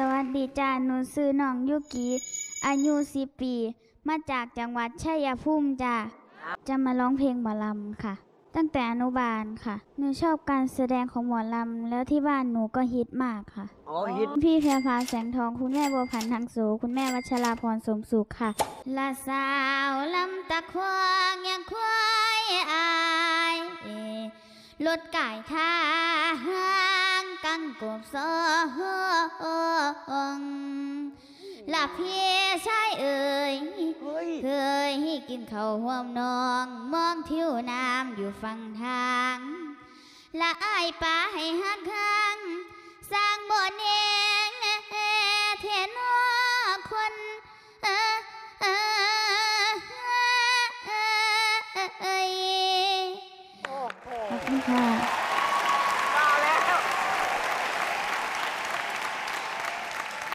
สวัสดีจ้าหนูซื้อน้องยุกิอายุสิปี มาจากจังหวัดชัยภูมิจ้าจะมาร้องเพลงหมอลำค่ะ ตั้งแต่อนุบาลค่ะ หนูชอบการแสดงของหมอลำ แล้วที่บ้านหนูก็ฮิตมากค่ะ อ๋อฮิต พี่แพรพราวแสงทองคุณแม่บัวผันทางสูคุณแม่วัชราพรสมสุขค่ะ ละสาวลำตะควงยังควายอายรถไก่ท่าห้างกังกบซอ งละพี่ชายเอ่ยเฮ้ยเคยกินข้าวห่วมนองมองทิวน้ำอยู่ฝั่งทางละอายป่าให้หักข้างสร้างบ่อนเองเทนอคนเอ่อเอ่อเอ่ยโอ้โหขอบคุณค่ะ